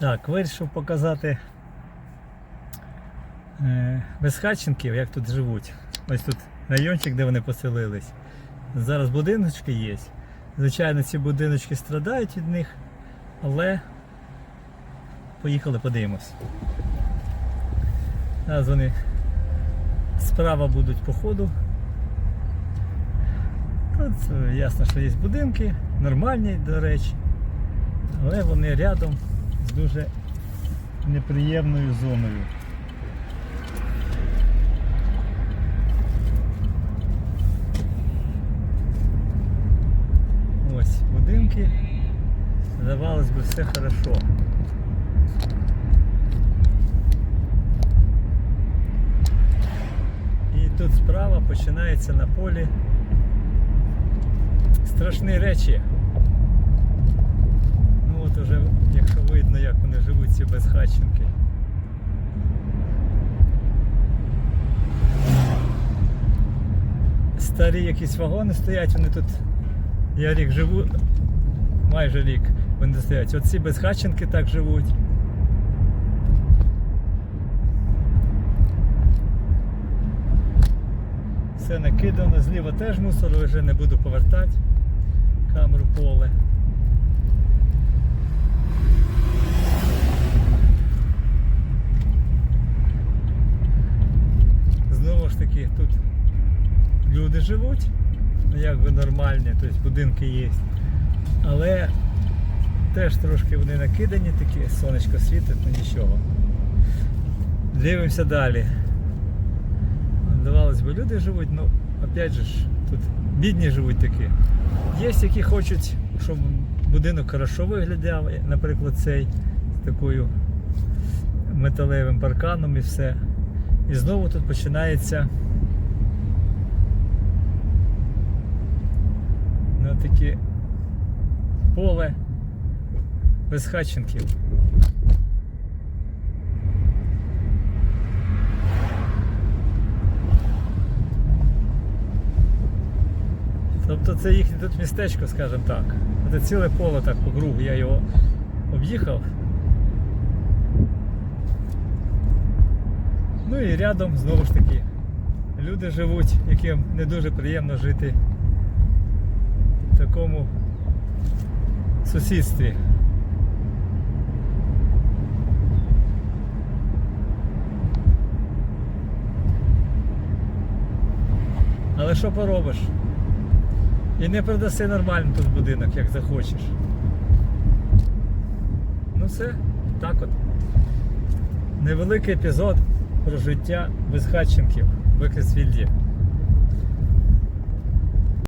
Так, вирішив показати е, безхатченків, як тут живуть. Ось тут райончик, де вони поселились. Зараз будиночки є. Звичайно, ці будиночки страдають від них, але поїхали подивимось. Зараз вони справа будуть по ходу. Тут е, ясно, що є будинки, нормальні, до речі, але вони рядом дуже неприємною зоною. Ось будинки. Здавалось би, все хорошо. І тут справа починається на полі страшні речі. Ну от уже, якщо видно, як вони живуть, ці безхатченки. Старі якісь вагони стоять, вони тут. Я рік живу, майже рік вони стоять. Оці безхатченки так живуть. Все накидано, зліва теж мусор, вже не буду повертати камеру поле. Знову ж таки, тут люди живуть, ну якби нормальні, тобто будинки є. Але теж трошки вони накидані, такі сонечко світить, ну нічого. Дивимося далі. Здавалось би, люди живуть, ну опять же тут бідні живуть такі. Є, які хочуть, щоб будинок хорошо виглядав, наприклад, цей з такою металевим парканом і все. І знову тут починається ну, таке поле безхатченків. Тобто це їхнє тут містечко, скажімо так. Це ціле поле так по кругу, я його об'їхав. Ну і рядом знову ж таки люди живуть, яким не дуже приємно жити в такому сусідстві. Але що поробиш? І не продаси нормально тут будинок, як захочеш. Ну все, так от. Невеликий епізод про життя безхатченків в Екресфільді.